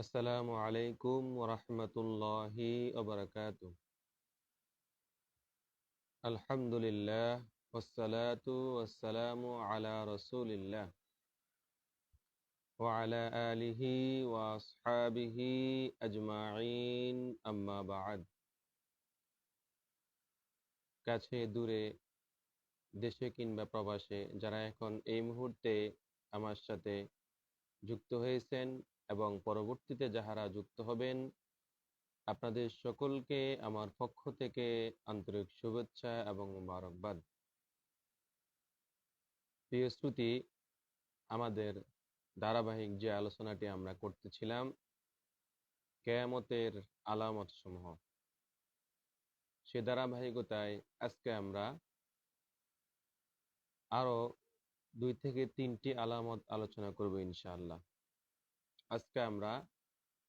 আসসালামু আলাইকুম ওরহমতুল্লাহি ওবরাকাতু আলহামদুলিল্লাহ ওয়াসসালাতু ওয়াসসালামু আলা রাসূলিল্লাহ وعلى آله وأصحابه أجمعين أما بعد কাছে দূরে দেশে কিংবা প্রবাসে যারা এখন এই মুহূর্তে আমার সাথে যুক্ত হয়েছেন এবং পরবর্তীতে যাহারা যুক্ত হবেন, আপনাদের সকলকে আমার পক্ষ থেকে আন্তরিক শুভেচ্ছা এবং মোবারকবাদ। প্রিয় শ্রুতি, আমাদের ধারাবাহিক যে আলোচনাটি আমরা করতেছিলাম, কেয়ামতের আলামত সমূহ সে ধারাবাহিকতায় আজকে আমরা আরও দুই থেকে তিনটি আলামত আলোচনা করব ইনশাআল্লাহ। আজকে আমরা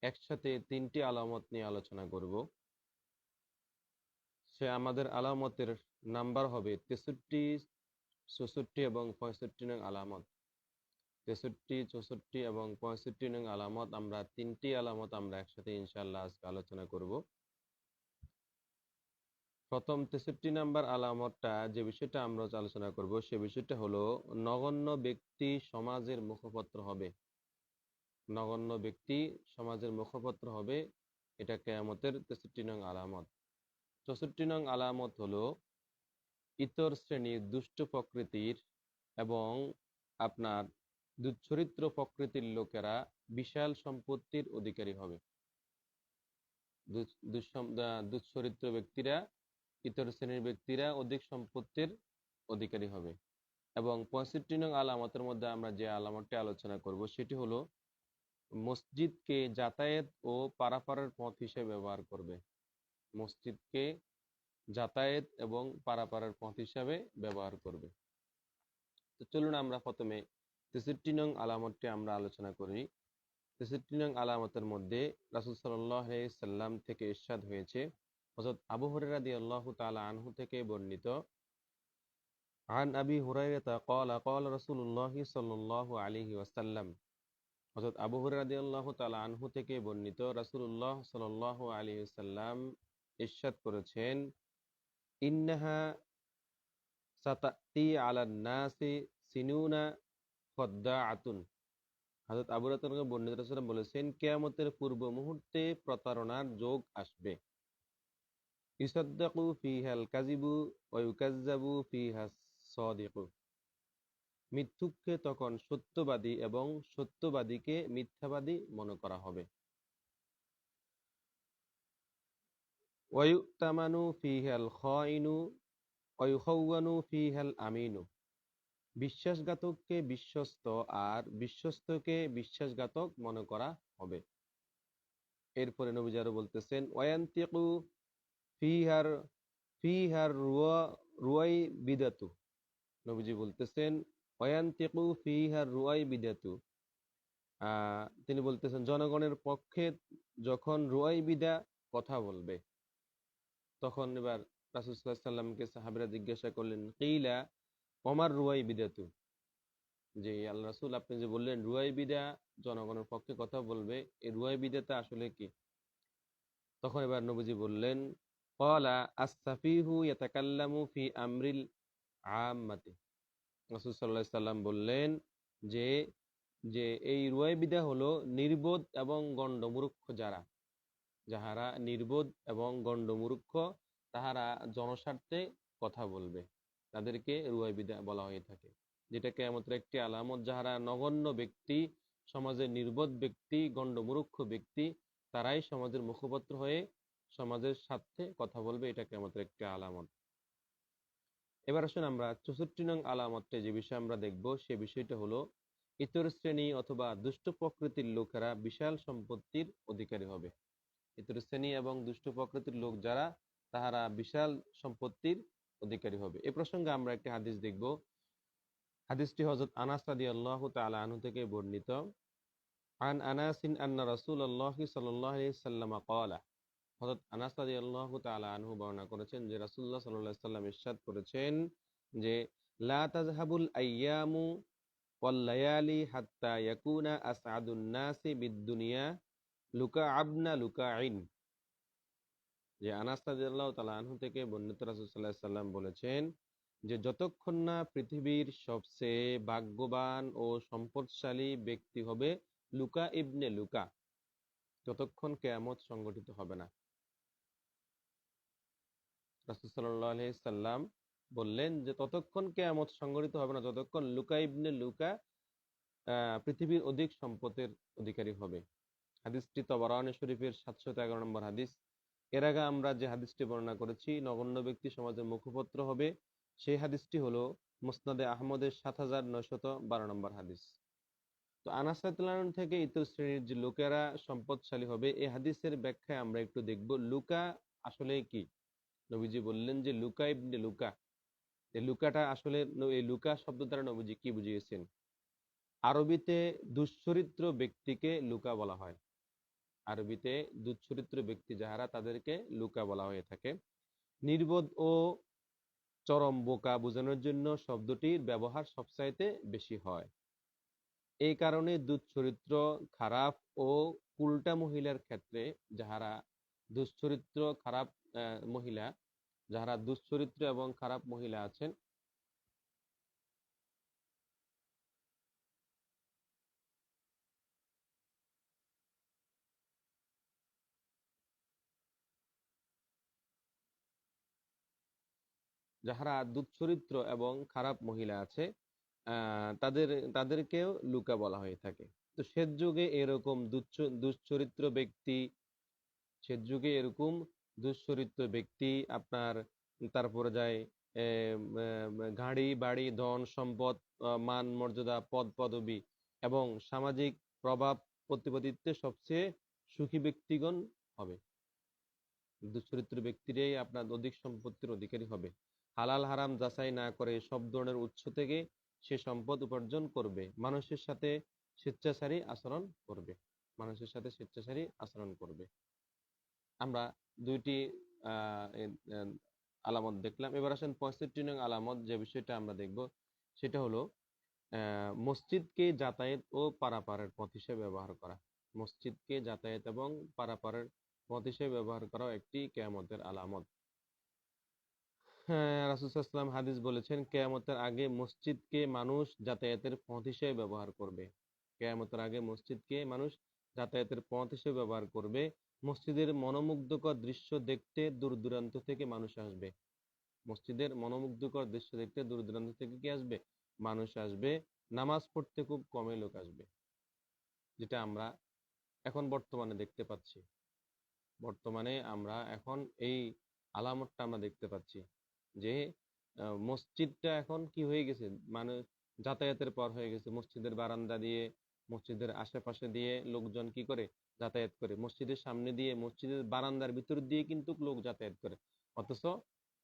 একসাথে তিনটি আলামত নিয়ে আলোচনা করব। সে আমাদের আলামতের নাম্বার হবে তেষট্টি, চৌষট্টি এবং পঁয়ষট্টি নং আলামত। তেষট্টি, চৌষট্টি এবং পঁয়ষট্টি নং আলামত আমরা তিনটি আলামত আমরা একসাথে ইনশাল্লাহ আজকে আলোচনা করব। প্রথম তেষট্টি নাম্বার আলামতটা যে বিষয়টা আমরা আলোচনা করব সে বিষয়টা হলো নগণ্য ব্যক্তি সমাজের মুখপত্র হবে। নগণ্য ব্যক্তি সমাজের মুখপত্র হবে, এটা কেয়ামতের তেষট্টি নং আলামত। চৌষট্টি নং আলামত হলো, ইতর শ্রেণির দুষ্ট প্রকৃতির এবং আপনার দুচ্চরিত্র প্রকৃতির লোকেরা বিশাল সম্পত্তির অধিকারী হবে। দুচ্চরিত্র ব্যক্তিরা, ইতর শ্রেণির ব্যক্তিরা অধিক সম্পত্তির অধিকারী হবে। এবং পঁয়ষট্টি নং আলামতের মধ্যে আমরা যে আলামতটি আলোচনা করব, সেটি হলো মসজিদকে যাতায়াত ও পারাপারের পথ হিসেবে ব্যবহার করবে মসজিদকে যাতায়াত এবং পারাপারের পথ হিসাবে ব্যবহার করবে তো চলুন আমরা প্রথমে তেষট্টি নং আলামতটি আমরা আলোচনা করি তেষট্টি নং আলামতের মধ্যে রাসুল সাল্লাহ সাল্লাম থেকে ইরশাদ হয়েছে হজরত আবু হরাদি আল্লাহ তালা আনহু থেকে বর্ণিত عن أبي هريرة قال قال رسول الله صلى الله عليه وسلم হজরত আবু হুরাদি আল্লাহ তালা আনহু থেকে বর্ণিত রাসুল্লাহ সাল আলী সাল্লাম ইরশাদ করেছেন, ইন্নাহা সাতাতি আলা নাসি সিনুনা খদ্দা আতুন হজরত আবু বর্ণিত রাসুলাম বলেছেন, কেয়ামতের পূর্ব মুহূর্তে প্রতারণার যোগ আসবে। ইসাদ্দাকু ফিহাল কাজিবু ওয়া ইউকাজ্জাবু ফিহা সাদিকু। মিথ্যুককে তখন সত্যবাদী এবং সত্যবাদীকে মিথ্যাবাদী মনে করা হবে। ওয়ুতামানু ফিহাল খাইনু ওয়ুখাওয়ানু আমিনু। বিশ্বাসঘাতককে বিশ্বস্ত আর বিশ্বস্তকে বিশ্বাসঘাতক মনে করা হবে। এরপরে নবীজি বলতেছেন, ওয়ান্তিকু ফিহার ফিহার রুয়া, রুয়াই বিদাতু। নবীজি বলতেছেন তিনি বলতেছেন, জনগণের পক্ষে যখন রুয়াই বিদা কথা বলবে, তখন এবার রাসুসাল্লাহ সাল্লামকে সাহাবিরা জিজ্ঞাসা করলেন, কিলা অমার রুয়াই বিদাতু? যে, আল্লাহ রাসুল, আপনি যে বললেন রুয়াই বিদা জনগণের পক্ষে কথা বলবে, এই রুয়াই বিদাটা আসলে কি? তখন এবার নবীজি বললেন কলা আস্তাফিহু ইয়াতাকাল্লামু ফি আমরিল আম্মাতি। রাসুল সাল্লাহ সাল্লাম বললেন যে যে এই রুয়াই বিদা হলো নির্বোধ এবং গণ্ডমূর্খ যারা। যাহারা নির্বোধ এবং গণ্ডমূর্খ, তাহারা জনস্বার্থে কথা বলবে। তাদেরকে রুয়াই বিদা বলা হয়ে থাকে। যেটা কেমন একটি আলামত, যাহারা নগণ্য ব্যক্তি, সমাজের নির্বোধ ব্যক্তি, গণ্ডমূর্খ ব্যক্তি, তারাই সমাজের মুখপত্র হয়ে সমাজের স্বার্থে কথা বলবে। এটা কেমন একটি আলামত। এবার আসুন আমরা চৌষট্টি নং আলামতটা যে বিষয়ে আমরা দেখব, সে বিষয়টা হলো ইতর শ্রেণি অথবা দুষ্ট প্রকৃতির লোকেরা বিশাল সম্পত্তির অধিকারী হবে। ইতর শ্রেণি এবং দুষ্ট প্রকৃতির লোক যারা, তাহারা বিশাল সম্পত্তির অধিকারী হবে। এ প্রসঙ্গে আমরা একটি হাদিস দেখব। হাদিসটি হজরত আনাস রাদি আল্লাহ তাল আনু থেকে বর্ণিত। আন আনাসিন আন্না রাসুল আল্লাহ সাল্লাহ সাল্লামা কলা হযরত আনাস রাদিয়াল্লাহু তাআলা আনহু বর্ণনা করেছেন যে রাসূলুল্লাহ সাল্লাল্লাহু আলাইহি সাল্লাম ইরশাদ করেছেন যে, লা তাযহাবুল আইয়ামু ওয়াল হাত্তা ইয়াকুনা আসআদুন নাসি বিদ দুনিয়া লুকা আবনা লুকা আইন যে আনাস রাদিয়াল্লাহু তাআলা আনহু থেকে সাল্লাল্লাহু আলাইহি সাল্লাম বলেছেন যে, যতক্ষণ না পৃথিবীর সবচেয়ে ভাগ্যবান ও সম্পদশালী ব্যক্তি হবে লুকা ইবনে লুকা, ততক্ষণ কেয়ামত সংগঠিত হবে না। রাসূল সাল্লাল্লাহু সাল্লাম বললেন যে ততক্ষণ কেয়ামত সংগঠিত হবে না, যতক্ষণ লুকা ইবনে লুকা পৃথিবীর অধিক সম্পদের অধিকারী হবে। হাদিসটি তবরানি শরীফের সাতশত এগারো নম্বর হাদিস। এর আগে আমরা যে হাদিসটি বর্ণনা করেছি, নগণ্য ব্যক্তি সমাজের মুখপত্র হবে, সেই হাদিসটি হলো মুসনাদে আহমদের সাত হাজার নয়শত বারো নম্বর হাদিস। তো আনাস রাদিয়াল্লাহু আনহু থেকে ইতর শ্রেণির যে লোকেরা সম্পদশালী হবে, এই হাদিসের ব্যাখ্যায় আমরা একটু দেখব, লুকা আসলে কি? নবীজি বললেন যে, লুকা ইবনে লুকা। এই লুকাটা আসলে এই লুকা শব্দ দ্বারা নবীজি কি বুঝিয়েছেন? আরবিতে দুশ্চরিত্র ব্যক্তিকে লুকা বলা হয়। আরবিতে দুশ্চরিত্র ব্যক্তি যাহারা, তাদেরকে লুকা বলা হয়ে থাকে। নির্বোধ ও চরম বোকা বোঝানোর জন্য শব্দটির ব্যবহার সবচাইতে বেশি হয়। এই কারণে দুশ্চরিত্র খারাপ ও উল্টা মহিলার ক্ষেত্রে যাহারা দুশ্চরিত্র খারাপ মহিলা, যারা দুশ্চরিত্র এবং খারাপ মহিলা আছেন। যাহারা দুশ্চরিত্র এবং খারাপ মহিলা আছে তাদের, তাদেরকেও লুকা বলা হয়ে থাকে। তো সে যুগে এরকম দুশ্চরিত্র ব্যক্তি সে যুগে এরকম দুশ্চরিত্র ব্যক্তি আপনার তারপরে যায় গাড়ি বাড়ি, ধন, সম্পদ মান, মর্যাদা, পদ, পদবি এবং সামাজিক প্রভাব প্রতিপদিত্বে সবচেয়ে সুখী ব্যক্তিগণ হবে। দুশ্চরিত্র ব্যক্তিরাই আপনার অধিক সম্পত্তির অধিকারী হবে। হালাল হারাম যাচাই না করে সব ধরনের উৎস থেকে সে সম্পদ উপার্জন করবে। মানুষের সাথে স্বেচ্ছাচারী আচরণ করবে। মানুষের সাথে স্বেচ্ছাচারী আচরণ করবে। আমরা দুইটি আলামত দেখলাম। এবার আসেন পঁয়ষট্টি নং আলামত, যে বিষয়টা আমরা দেখব, সেটা হলো মসজিদকে যাতায়াত ও পারাপারের পথ হিসেবে ব্যবহার করা। মসজিদকে যাতায়াত এবং পারাপারের পথ হিসেবে ব্যবহার করাও একটি কেয়ামতের আলামত। হ্যাঁ রাসূলুল্লাহ হাদিস বলেছেন, কেয়ামতের আগে মসজিদকে মানুষ যাতায়াতের পথ হিসেবে ব্যবহার করবে। কেয়ামতের আগে মসজিদকে মানুষ যাতায়াতের পথ হিসেবে ব্যবহার করবে। মসজিদের মনোমুগ্ধকর দৃশ্য দেখতে দূর দূরান্ত থেকে মানুষ আসবে। মসজিদের মনোমুগ্ধকর দৃশ্য দেখতে দূর দূরান্ত থেকে কি আসবে? মানুষ আসবে। নামাজ পড়তে খুব কমই লোক আসবে। যেটা আমরা এখন বর্তমানে দেখতে পাচ্ছি। বর্তমানে আমরা এখন এই আলামতটা আমরা দেখতে পাচ্ছি যে মসজিদটা এখন কি হয়ে গেছে? মানে যাতায়াতের পর হয়ে গেছে। মসজিদের বারান্দা দিয়ে মসজিদের আশেপাশে দিয়ে লোকজন কি করে? যাতায়াত করে। মসজিদের সামনে দিয়ে, মসজিদের বারান্দার ভিতর দিয়ে কিন্তু লোক যাতায়াত করে। অথচ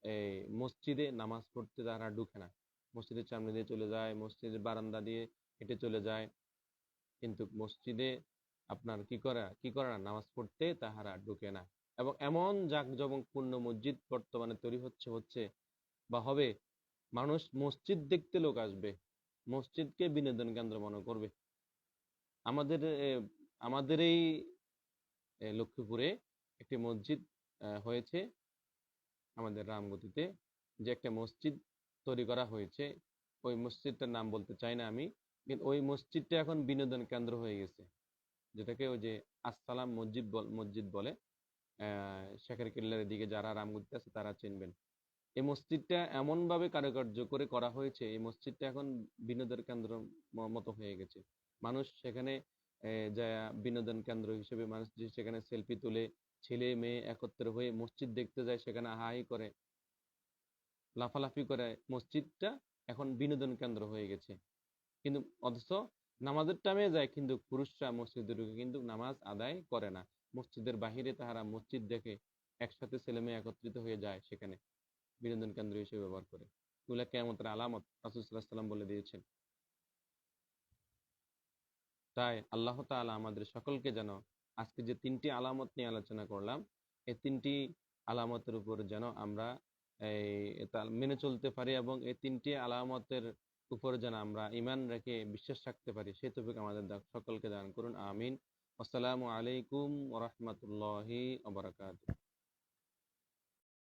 এই মসজিদে নামাজ পড়তে তারা ঢুকে না, মসজিদের সামনে দিয়ে চলে যায়, মসজিদের বারান্দা দিয়ে হেঁটে চলে যায়। কিন্তু মসজিদে আপনার কি করে কি করে নামাজ পড়তে তাহারা ঢুকে না। এবং এমন জাঁকজমকপূর্ণ মসজিদ বর্তমানে তৈরি হচ্ছে হচ্ছে বা হবে, মানুষ মসজিদ দেখতে লোক আসবে, মসজিদকে বিনোদন কেন্দ্র মনে করবে। আমাদের আমাদের এই লক্ষ্মীপুরে একটি মসজিদ হয়েছে। আমাদের রামগতিতে যে একটা মসজিদ তৈরি করা হয়েছে। ওই মসজিদটার নাম বলতে চাই না আমি, কিন্তু ওই মসজিদটা এখন বিনোদন কেন্দ্র হয়ে গেছে। যেটাকে ওই যে আসসালাম মসজিদ মসজিদ বলে। শেখের কেল্লার দিকে যারা রামগতিতে আছে তারা চিনবেন। এই মসজিদটা এমনভাবে কারুকার্য করে করা হয়েছে, এই মসজিদটা এখন বিনোদন কেন্দ্র মতো হয়ে গেছে। মানুষ সেখানে যায় বিনোদন কেন্দ্র হিসেবে মানুষ যে সেখানে সেলফি তুলে ছেলে মেয়ে একত্র হয়ে মসজিদ দেখতে যায়, সেখানে হাই করে, লাফালাফি করে, মসজিদটা এখন বিনোদন কেন্দ্র হয়ে গেছে। কিন্তু অথচ নামাজের টাইমে যায়, কিন্তু পুরুষরা মসজিদে ঢুকে কিন্তু নামাজ আদায় করে না। মসজিদের বাহিরে তাহারা মসজিদ দেখে একসাথে ছেলে মেয়ে একত্রিত হয়ে যায় সেখানে বিনোদন কেন্দ্র হিসেবে ব্যবহার করে। এগুলা কেমতের আলামত রাসুসাল্লাম বলে দিয়েছেন। তাই আল্লাহ তাআলা আমাদের সকলকে যেন আজকে যে তিনটি আলামত নিয়ে আলোচনা করলাম, এই তিনটি আলামতের উপর যেন আমরা এই মেনে চলতে পারি এবং এই তিনটি আলামতের উপর যেন আমরা ইমান রেখে বিশ্বাস রাখতে পারি, সেই তৌফিক আমাদের সকলকে দান করুন, আমিন। আসসালামু আলাইকুম ওরহমতুল্লাহি আবরাকাত